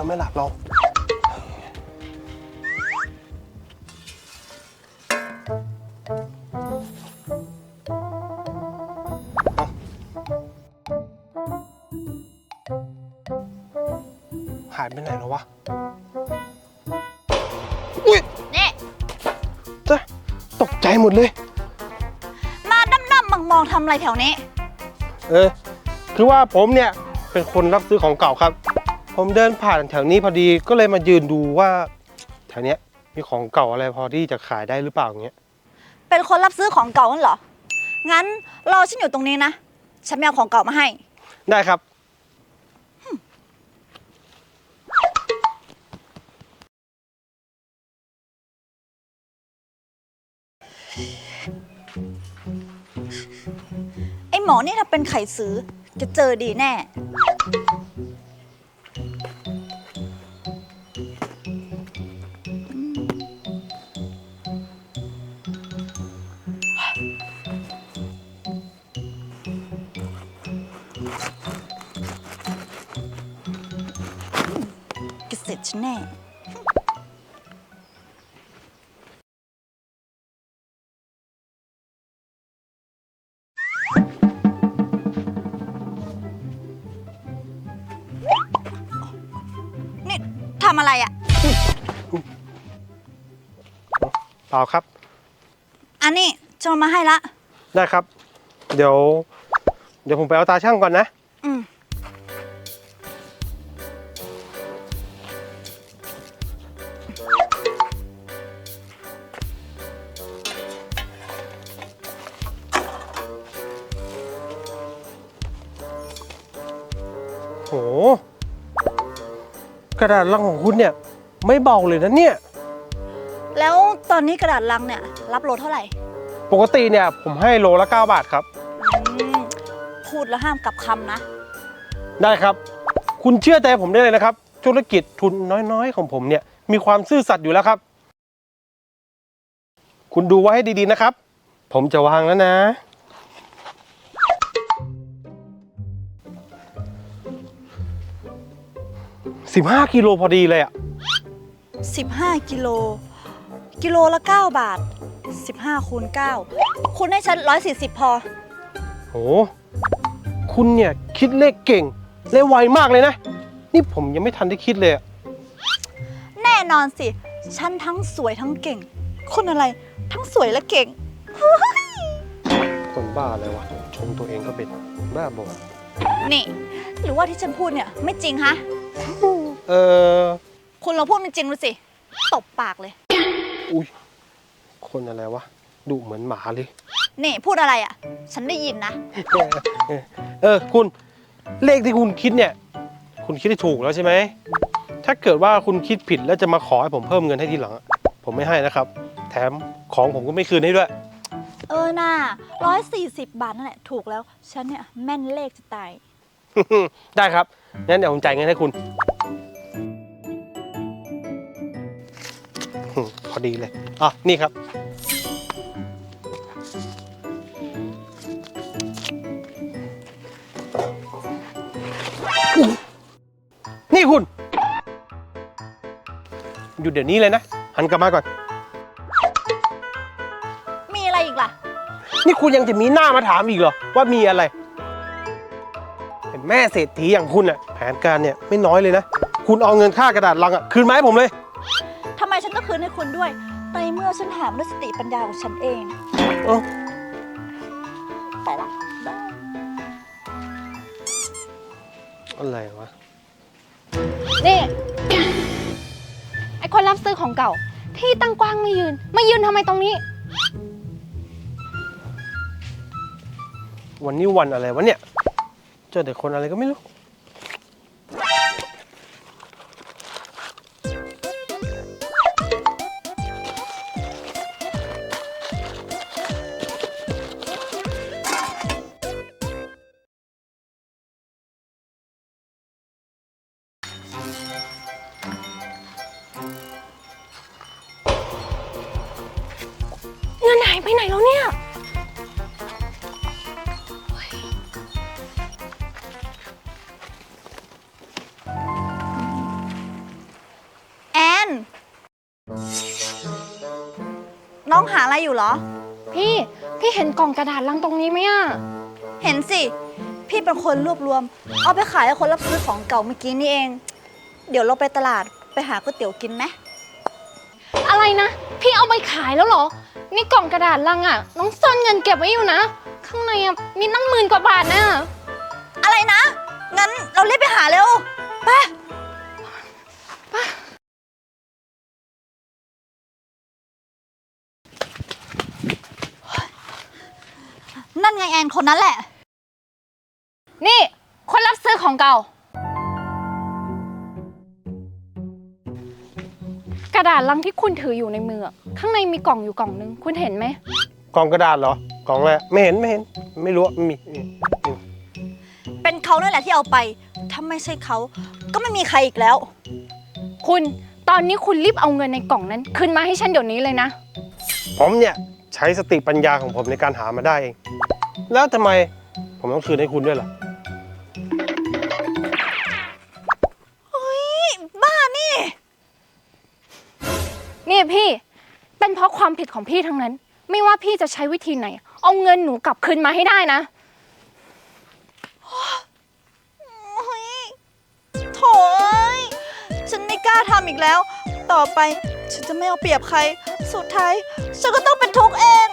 แล้วไม่หลับเราเอาหายไปไหนแล้ววะ อุ้ยนี่จ้ะตกใจหมดเลย มาด้ำๆมองๆทำอะไรแถวนี้ เออ คือว่าผมเนี่ย เป็นคนรับซื้อของเก่าครับ ผมเดินผ่านแถวนี้พอดีก็เลยมายืนดูว่า แถวเนี้ยมีของเก่าอะไรพอที่จะขายได้หรือเปล่าอย่างเงี้ย เป็นคนรับซื้อของเก่านั่นเหรอ งั้นรอฉันอยู่ตรงนี้นะ ฉันไม่เอาของเก่ามาให้ ได้ครับ ไอ้หมอนี่ถ้าเป็นไข่ซื้อจะเจอดีแน่ เก ทำอะไรอะ่ะเปล่าครับ อันนี้จะเอามาให้ละ ได้ครับ เดี๋ยว เดี๋ยวผมไปเอาตาช่างก่อนนะ อืม โห กระดาษลังของคุณเนี่ยไม่เบาเลยนะเนี่ย แล้วตอนนี้กระดาษลังเนี่ยรับโลเท่าไหร่ ปกติเนี่ยผมให้โลละ 9 บาทครับ อืมพูดแล้วห้ามกลับคำนะ ได้ครับ คุณเชื่อใจผมได้เลยนะครับ ธุรกิจทุนน้อยๆ ของผมเนี่ยมีความซื่อสัตย์อยู่แล้วครับ คุณดูไว้ให้ดีๆนะครับ ผมจะวางแล้วนะ 15 กิโลพอดีเลยอะ15 กิโล กิโลละ 9 บาท 15คูณ9คุณให้ฉัน 140 พอ โห คุณเนี่ยคิดเลขเก่งและไวมากเลยนะ นี่ผมยังไม่ทันได้คิดเลยอะแน่นอนสิ ฉันทั้งสวยทั้งเก่งคนอะไร ทั้งสวยและเก่ง คนบ้าอะไรวะ ชมตัวเองก็เป็นบ้าบอนี่ หรือว่าที่ฉันพูดเนี่ยไม่จริงฮะ เออ คุณลองพูดเป็นจริงดูสิ ตบปากเลย อุ้ย คนอะไรวะ ดูเหมือนหมาเลย นี่พูดอะไรอะ ฉันได้ยินนะเออ คุณ เลขที่คุณคิดเนี่ย คุณคิดได้ถูกแล้วใช่ไหม ถ้าเกิดว่าคุณคิดผิดแล้วจะมาขอให้ผมเพิ่มเงินให้ทีหลังอะผมไม่ให้นะครับ แถมของผมก็ไม่คืนให้ด้วย เออน่าร้อยสี่สิบบาทนั่นแหละ ถูกแล้ว ฉันเนี่ยแม่นเลขจะตาย ได้ครับ งั้นเดี๋ยวผมจ่ายเงินให้คุณ พอดีเลยอะนี่ครับนี่คุณหยุดเดี๋ยวนี้เลยนะ หันกลับมาก่อน มีอะไรอีกล่ะ นี่คุณยังจะมีหน้ามาถามอีกเหรอ ว่ามีอะไรเป็นแม่เศรษฐีอย่างคุณอะแผนการเนี่ยไม่น้อยเลยนะ คุณเอาเงินค่ากระดาษลังอะคืนมาให้ผมเลย คืนให้คุณด้วย ในเมื่อฉันหามด้วยสติปัญญาของฉันเองเอ้าไปละได้อะไรวะ นี่ ไอคนรับซื้อของเก่า ที่ตั้งกว้างไม่ยืน ไม่ยืนทำไมตรงนี้ วันนี้วันอะไรวะเนี่ย เจอแต่คนอะไรก็ไม่รู้ ไปไหนแล้วเนี่ย แอน น้องหาอะไรอยู่เหรอ พี่พี่เห็นกล่องกระดาษลังตรงนี้ไหมอะเห็นสิ พี่เป็นคนรวบรวม เอาไปขายให้คนรับซื้อของเก่าเมื่อกี้นี่เอง เดี๋ยวเราไปตลาดไปหาก๋วยเตี๋ยวกินไหมอะไรนะ พี่เอาไปขายแล้วเหรอ นี่กล่องกระดาษลังอะน้องซ่อนเงินเก็บไว้อยู่นะ ข้างในอะมีตั้งหมื่นกว่าบาทนะอะไรนะ งั้นเรารีบไปหาเร็ว ไป นั่นไงแอนคนนั้นแหละ นี่ คนรับซื้อของเก่า ระดาษลังที่คุณถืออยู่ในมืออะข้างในมีกล่องอยู่กล่องนึง คุณเห็นไหม กล่องกระดาษเหรอ กล่องอะไรไม่เห็นไม่เห็น ไม่รู้อะไม่มีไม่มีไม่มีเป็นเขานั่นแหละที่เอาไป ถ้าไม่ใช่เขา ก็ไม่มีใครอีกแล้ว คุณตอนนี้คุณรีบเอาเงินในกล่องนั้นคืนมาให้ฉันเดี๋ยวนี้เลยนะ ผมเนี่ยใช้สติปัญญาของผมในการหามาได้เอง แล้วทำไมผมต้องคืนให้คุณด้วยล่ะ ความผิดของพี่ทั้งนั้น ไม่ว่าพี่จะใช้วิธีไหน เอาเงินหนูกลับคืนมาให้ได้นะ โอ้ยโถยฉันไม่กล้าทำอีกแล้ว ต่อไปฉันจะไม่เอาเปรียบใคร สุดท้าย ฉันก็ต้องเป็นทุกข์เอง